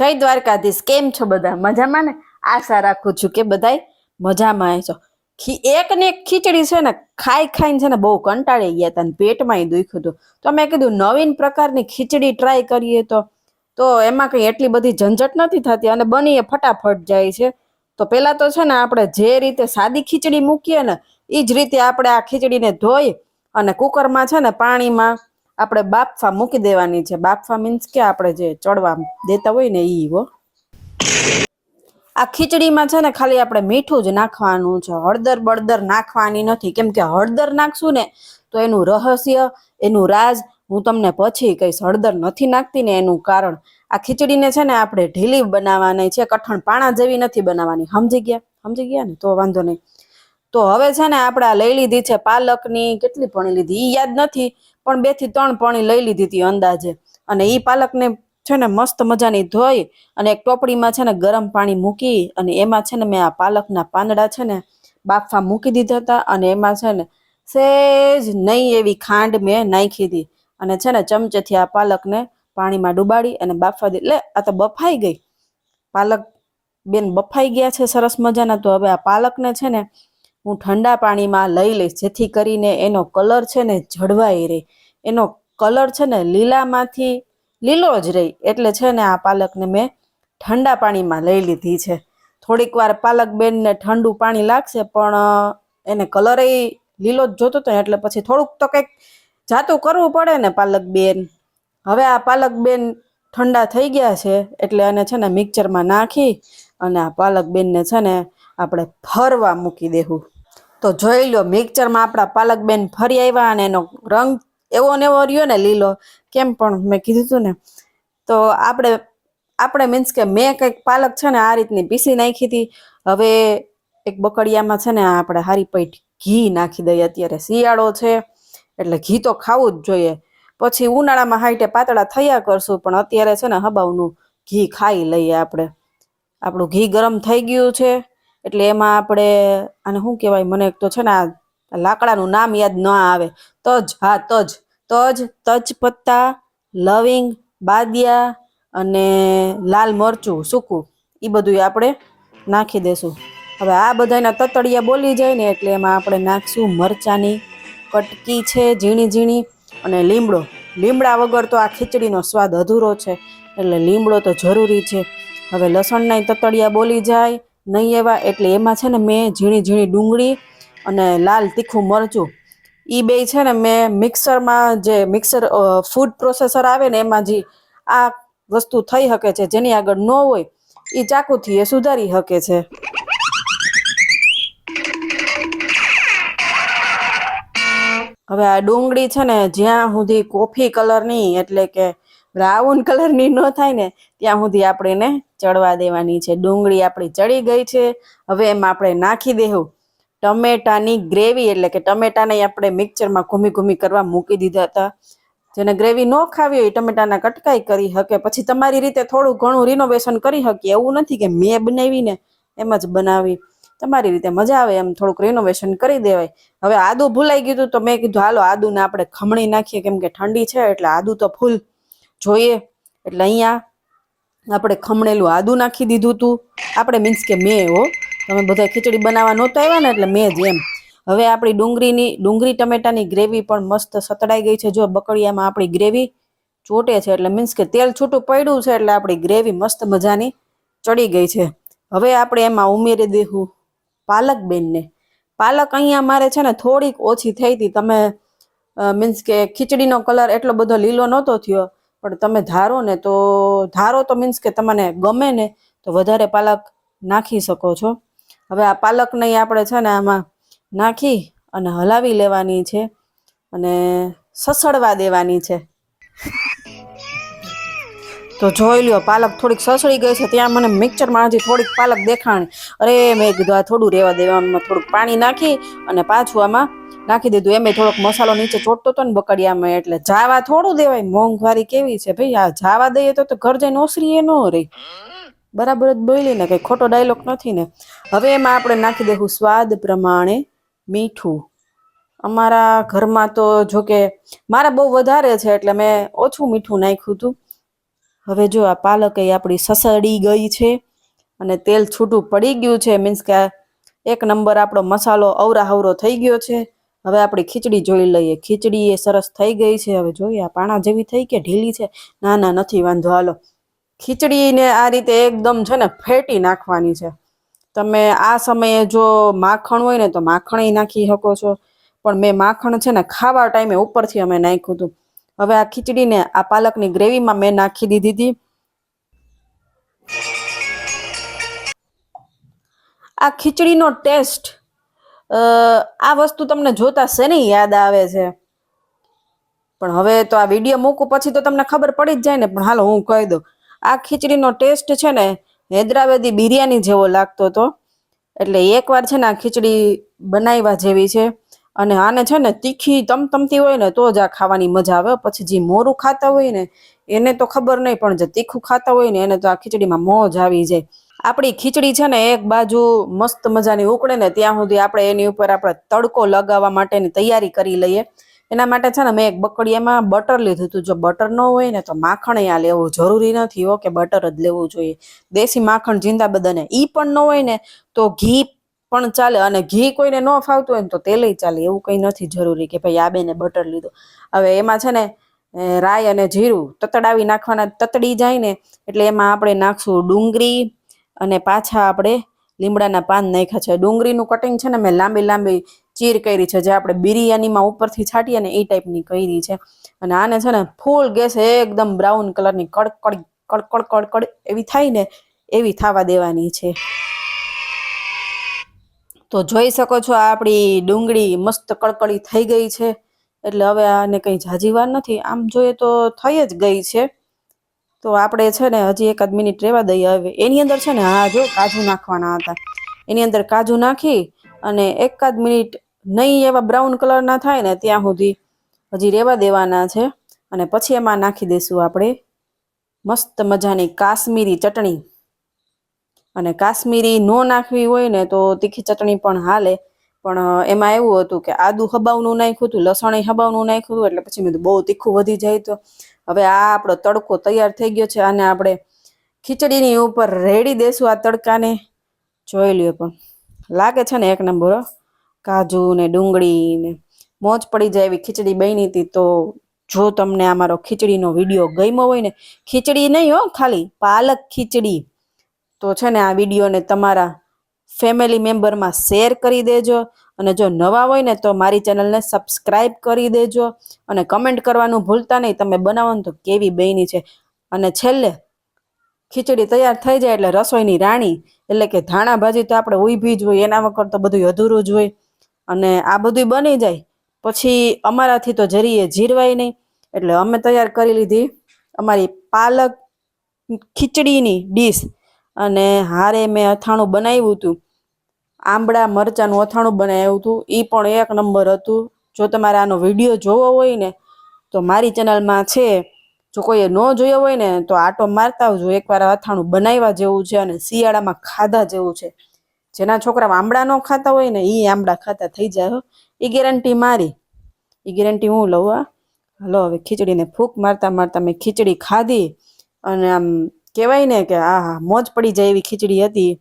જય દ્વારકાધીશ. કેમ છો બધા? મજામાં ને? આશા રાખું છું કે બધાય મજામાં છો એક ને એક ખીચડી છે ને, ખાઈ ખાઈને છે ને બહુ કંટાળી ગયા હતા ને પેટમાંય દુખ્યું હતું. તો મેં કીધું, નવીન પ્રકારની ખીચડી ટ્રાય કરીએ તો. તો એમાં કંઈ એટલી બધી ઝંઝટ નથી થતી અને બની એ ફટાફટ જાય છે. તો પહેલાં તો છે ને આપણે જે રીતે સાદી ખીચડી મૂકીએ ને એ જ રીતે આપણે આ ખીચડીને ધોઈ અને કુકરમાં છે ને પાણીમાં આપણે બાફવા મૂકી દેવાની છે. બાફવા મીન્સ કે આપણે જે ચડવા દેતા હોય ને ઈ, હો. આ ખીચડીમાં છે ને ખાલી આપણે મીઠું જ નાખવાનું છે. હળદર બળદર નાખવાની નથી. કેમ કે હળદર નાખશું ને તો એનું રહસ્ય, એનું રાજ હું તમને પછી કહીશ. હળદર નથી નાખતી ને એનું કારણ આ ખીચડીને છે ને આપણે ઢીલી બનાવવાની છે. કઠણ પાણા જેવી નથી બનાવવાની. સમજી ગયા? સમજી ગયા ને? તો વાંધો નહીં. તો હવે છે ને આપણે આ લઈ લીધી છે પાલકની. કેટલી ભણી લીધી? એ યાદ નથી. પણ બેથી ત્રણ પાણી લઈ લીધી હતી અંદાજે. અને એ પાલકને છે ને મસ્ત મજાની ધોઈ અને એક ટોપડીમાં છે ને ગરમ પાણી મૂકી અને એમાં છે ને મેં આ પાલકના પાંદડા છે ને બાફા મૂકી દીધા હતા અને એમાં છે ને સહેજ નહીં એવી ખાંડ મેં નાખી હતી અને છે ને ચમચેથી આ પાલકને પાણીમાં ડુબાડી અને બાફવા દી. લે, આ તો બફાઈ ગઈ. પાલક બેન બફાઈ ગયા છે સરસ મજાના. તો હવે આ પાલકને છે ને હું ઠંડા પાણીમાં લઈ લઈશ, જેથી કરીને એનો કલર છે ને જળવાઈ રહે. એનો કલર છે ને લીલામાંથી લીલો જ રહી. એટલે છે ને આ પાલકને મેં ઠંડા પાણીમાં લઈ લીધી છે. થોડીક વાર પાલક બેનને ઠંડુ પાણી લાગશે, પણ એને કલર લીલો જ જોતો હતો એટલે પછી થોડુંક તો કંઈક જાતું કરવું પડે ને પાલક બેન હવે આ પાલક બેન ઠંડા થઈ ગયા છે, એટલે એને છે ને મિક્સરમાં નાખી અને આ પાલક બેનને છે ને આપણે ફરવા મૂકી દેવું તો જોઈ લો મિક્સરમાં આપણા પાલક બેન ફરી આવ્યા અને એનો રંગ એવો ને એવો રહ્યો ને લીલો, કેમ પણ મેં કીધું હતું ને. તો આપણે આપણે મીન્સ કે મેં કંઈક પાલક છે ને આ રીતની પીસી નાખી હતી. હવે એક બકડિયામાં છે ને આપણે હારી પૈઠ ઘી નાખી દઈએ. અત્યારે શિયાળો છે, એટલે ઘી તો ખાવું જ જોઈએ. પછી ઉનાળામાં હાઈટે પાતળા થયા કરશું, પણ અત્યારે છે ને હબાવનું ઘી ખાઈ લઈએ આપણે. આપણું ઘી ગરમ થઈ ગયું છે, એટલે એમાં આપણે, આને શું કહેવાય, મને એક તો છે ને આ લાકડાનું નામ યાદ ન આવે. તજ, હા, તજ. તજ તજ પત્તા લવિંગ, બાદિયા અને લાલ મરચું, સૂકું. એ બધું આપણે નાખી દેશું. હવે આ બધાના તતડિયા બોલી જાય ને એટલે એમાં આપણે નાખશું મરચાની કટકી છે, ઝીણી ઝીણી અને લીમડો. લીમડા વગર તો આ ખીચડીનો સ્વાદ અધૂરો છે, એટલે લીમડો તો જરૂરી છે. હવે લસણના તતડિયા બોલી જાય, નહીં એવા, એટલે એમાં છે ને મેં ઝીણી ઝીણી ડુંગળી અને લાલ તીખું મરચું એ બે છે ને મેં મિક્સરમાં જે મિક્સર ફૂડ પ્રોસેસર આવે ને એમાં જે આ વસ્તુ થઈ શકે છે, જેની આગળ ન હોય એ ચાકુથી એ સુધારી શકે છે. હવે આ ડુંગળી છે ને જ્યાં સુધી કોફી કલરની, એટલે કે બ્રાઉન કલરની ન થાય ને, ત્યાં સુધી આપણે એને ચડવા દેવાની છે. ડુંગળી આપણી ચડી ગઈ છે, હવે એમાં આપણે નાખી દેવું ટમેટાની ગ્રેવી એટલે કે ટમેટાને આપણે મિક્સરમાં ઘૂમી ઘૂમી કરવા મૂકી દીધા હતા. જેને ગ્રેવી ન ખાવી હોય ટમેટાના કટકાઈ કરી શકે પછી તમારી રીતે થોડું ઘણું રિનોવેશન કરી શકીએ એવું નથી કે મેં બનાવીને એમ જ બનાવી. તમારી રીતે મજા આવે એમ થોડુંક રિનોવેશન કરી દેવાય. હવે આદુ ભૂલાઈ ગયું તો મેં કીધું, હાલો, આદુને આપણે ખમણી નાખીએ કેમ કે ઠંડી છે એટલે આદુ તો ફૂલ જોઈએ. એટલે અહીંયા આપણે ખમણેલું આદુ નાખી દીધું હતું આપણે મીન્સ કે મેં, હો તમે બધા ખીચડી બનાવવા નહોતા આવ્યા ને એટલે મેં જ એમ. હવે આપણી ડુંગળીની, ડુંગળી ટમેટાની ગ્રેવી પણ મસ્ત સતડાઈ ગઈ છે. જો બકડિયામાં આપણી ગ્રેવી ચોટે છે, એટલે મીન્સ કે તેલ છૂટું પડ્યું છે, એટલે આપણી ગ્રેવી મસ્ત મજાની ચડી ગઈ છે. હવે આપણે એમાં ઉમેરી દઈશું પાલક બેનને પાલક અહીંયા મારે છે ને થોડીક ઓછી થઈ હતી. તમે મીન્સ કે ખીચડીનો કલર એટલો બધો લીલો નહોતો થયો, પણ તમે ધારો ને તો, ધારો તો મીન્સ કે તમને ગમે ને, તો વધારે પાલક નાખી શકો છો. હવે આ પાલકને આપણે છે ને આમાં નાખી અને હલાવી લેવાની છે અને સસડવા દેવાની છે. તો જોઈ લ્યો, પાલક થોડીક સસળી ગઈ છે, ત્યાં મને મિક્સરમાં હજી થોડીક પાલક દેખાણી. અરે, મેં કીધું આ થોડું રહેવા દેવામાં થોડુંક પાણી નાખી અને પાછું આમાં નાખી દીધું. એમે થોડોક મસાલો નીચે ચોટતો હતો ને બકડિયામાં, એટલે જાવા થોડું દેવાય. મોંઘવારી કેવી છે ભાઈ? આ જાવા દઈએ તો ઘર જઈને ઓસરીએ ન રહી. બરાબર જ બોલી ને, કઈ ખોટો ડાયલોગ નથી ને. હવે એમાં આપણે નાખી દેવું સ્વાદ પ્રમાણે મીઠું. અમારા ઘરમાં તો જો કે મારે બહુ વધારે છે એટલે મેં ઓછું મીઠું નાખ્યું હતું. હવે જો આ પાલક એ આપણી સસડી ગઈ છે અને તેલ છૂટું પડી ગયું છે મીન્સ કે એક નંબર આપણો મસાલો અવરા હવરો થઈ ગયો છે. હવે આપણી ખીચડી જોઈ લઈએ. ખીચડી એ સરસ થઈ ગઈ છે. હવે જોઈએ આ પાણા જેવી થઈ કે ઢીલી છે? ના ના, નથી, વાંધો. હાલો. ખીચડીને આ રીતે એકદમ છે ને ફેટી નાખવાની છે. તમે આ સમયે જો માખણ હોય ને તો માખણ નાખી શકો છો. પણ મેં માખણ છે ને ખાવા ટાઈમે ઉપરથી અમે નાખ્યું હતું. હવે આ ખીચડીને આ પાલકની ગ્રેવીમાં મેં નાખી દીધી હતી. આ ખીચડીનો ટેસ્ટ આ વસ્તુ તમને જોતા શેને યાદ આવે છે? પણ હવે તો આ વીડિયો મૂકું પછી તો તમને ખબર પડી જ જાય ને, પણ હાલો હું કહી દઉં. આ ખીચડીનો ટેસ્ટ છે ને હૈદરાબાદી બિરયાની જેવો લાગતો હતો એટલે એકવાર છે ને આ ખીચડી બનાવવા જેવી છે. અને આને છે ને તીખી, તમતમતી હોય ને તો જ આ ખાવાની મજા આવે. પછી જે મોરું ખાતા હોય ને, એને તો ખબર નહીં, પણ જે તીખું ખાતા હોય ને, એને તો આ ખીચડીમાં મોજ આવી જાય. આપણી ખીચડી છે ને એક બાજુ મસ્ત મજાની ઉકળે ને, ત્યાં સુધી આપણે એની ઉપર આપણે તડકો લગાવવા માટેની તૈયારી કરી લઈએ. એના માટે છે ને મેં એક બકડીયામાં બટર લીધું હતું. જો બટર ન હોય ને તો માખણ આ લેવું જરૂરી નથી હો કે બટર જ લેવું જોઈએ. દેશી માખણ જીંદા બદને ઈ પણ ન હોય ને તો ઘી પણ ચાલે અને ઘી કોઈને ન ફાવતું હોય ને તો તેલય ચાલે. એવું કંઈ નથી જરૂરી કે ભાઈ આ બેને બટર લીધું. હવે એમાં છે ને રાય અને જીરું તતડાવી નાખવાના, તતડી જાય ને એટલે એમાં આપણે નાખશું ડુંગળી અને પાછા આપણે લીમડાના પાન નાખ્યા છે. ડુંગળીનું કટિંગ છે ને મેં લાંબી લાંબી ચીર કરી છે, જે આપણે બિરયાનીમાં ઉપરથી છાંટીએ ને એ ટાઈપની કરી છે. અને આને છે ને ફૂલ ગેસ એકદમ બ્રાઉન કલરની કડકડ કડકડ કડકડ એવી થાય ને એવી થવા દેવાની છે. તો જોઈ શકો છો આપણી ડુંગળી મસ્ત કડકડી થઈ ગઈ છે. એટલે હવે આને કંઈ જાજી વાર નથી. આમ જોઈએ તો થઈ જ ગઈ છે. તો આપણે છે ને હજી એકાદ મિનિટ રહેવા દઈએ હવે. એની અંદર છે ને હા જો કાજુ નાખવાના હતા. એની અંદર કાજુ નાખી અને એકાદ મિનિટ નહીં એવા બ્રાઉન કલરના થાય ને ત્યાં સુધી હજી રહેવા દેવાના છે. અને પછી એમાં નાખી દઈશું આપણે મસ્ત મજાની કાશ્મીરી ચટણી. અને કાશ્મીરી નો નાખવી હોય ને તો તીખી ચટણી પણ હાલે. પણ એમાં એવું હતું કે આદુ હબાવનું નાખ્યું હતું લસણ હબાવનું નાખ્યું હતું, એટલે પછી મેં બહુ તીખું વધી જાય તો. હવે આ આપણો તડકો તૈયાર થઈ ગયો છે અને આપણે ખીચડીની ઉપર રેડી દેશું આ તડકાને. જોઈ લ્યો પણ, લાગે છે ને એક નંબર. કાજુ ને ડુંગળી ને મોજ પડી જાય એવી ખીચડી બની હતી તો જો તમને આ મારો ખીચડીનો વીડિયો ગમ્યો હોય ને, ખીચડી નહીં હો, ખાલી પાલક ખીચડી. તો છે ને આ વિડીયોને તમારા ફેમિલી મેમ્બરમાં શેર કરી દેજો. અને જો નવા હોય ને, તો મારી ચેનલને સબસ્ક્રાઈબ કરી દેજો. અને કમેન્ટ કરવાનું ભૂલતા નહીં. તમે બનાવો તો કેવી બની છે. અને છેલ્લે, ખીચડી તૈયાર થઈ જાય એટલે રસોઈની રાણી, એટલે કે ધાણા ભાજી તો આપણે ઊભી જ હોય, એના વગર તો બધું અધૂરું જ હોય. અને આ બધું બની જાય. પછી અમારાથી તો જરીએ જીરવાય નહીં. એટલે અમે તૈયાર કરી લીધી અમારી પાલક ખીચડીની ડીશ અને હારે મેં અથાણું બનાવ્યું હતું. આંબળા મરચાંનું અથાણું બનાવ્યું હતું. એ પણ એક નંબર હતું. જો તમારે આનો વીડિયો જોવો હોય ને, તો મારી ચેનલમાં છે. જો કોઈએ ન જોયો હોય ને, તો આટો મારતા આવજો. એકવાર અથાણું બનાવ્યા જેવું છે અને શિયાળામાં ખાધા જેવું છે. જેના છોકરા આંબળા ન ખાતા હોય ને એ આંબળા ખાતા થઈ જાય એ ગેરંટી મારી. એ ગેરંટી હું લઉં આ હલો, હવે ખીચડીને ફૂંક મારતા મારતા મેં ખીચડી ખાધી અને આમ કહેવાય ને કે આ મોજ પડી જાય એવી ખીચડી હતી.